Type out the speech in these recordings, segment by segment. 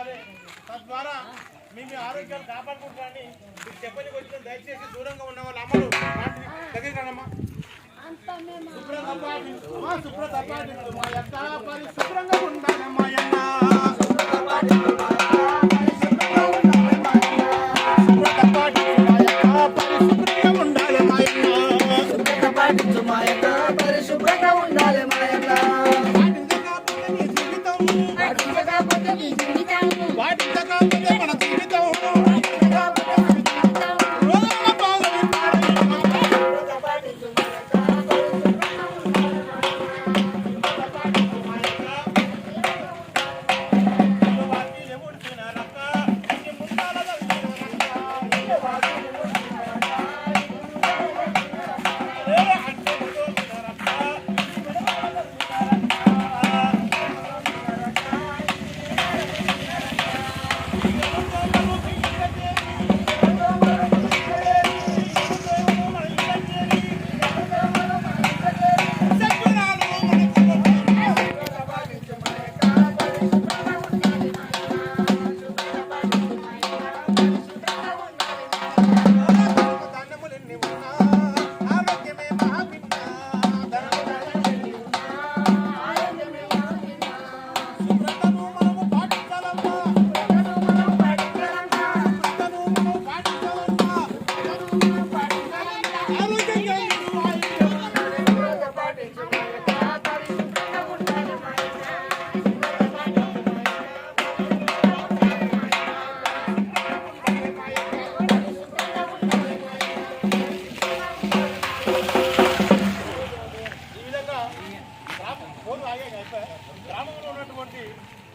ఉండాలి తద్వారా మీ మీ ఆరోగ్యాలు కాపాడుకుంటారని మీకు చెప్పని వచ్చిన దయచేసి దూరంగా ఉన్న వాళ్ళ అమ్మలు. అమ్మా, శుభ్రత. శుభ్రత మా యొక్క పరిశుభ్రంగా ఉండాలి మా యొక్క. పాటించు మాయక పరిశుభ్రంగా ఉండాలి మాయక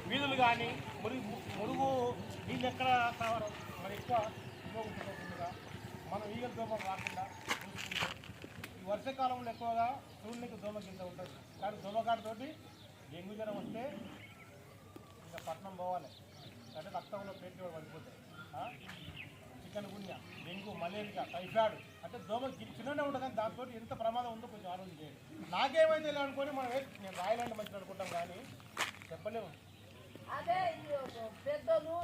వీధులు కానీ మురుగు మురుగు నీళ్ళు ఎక్కడ కావాలి మరి ఎక్కువ ఉపయోగించకుండా మనం ఈగల దోమ రాకుండా ఈ వర్షాకాలంలో ఎక్కువగా సూర్యునికి దోమ కింద ఉంటుంది. కానీ దోమకాడతోటి డెంగ్యూ జ్వరం వస్తే ఇంకా పట్నం పోవాలి. అంటే రక్తంలో పెట్టి పడిపోతాయి chikungunya dengue malaria typhoid అంటే దోమలు గి- చిన్ననే కానీ దాంతో ఎంత ప్రమాదం ఉందో కొంచెం ఆలోచన చేయండి. నాకేమైంది ఇలా అనుకొని మనం నేను రాయలండి మంచిది అనుకుంటాం కానీ చెప్పలేము. అదే పెద్దలు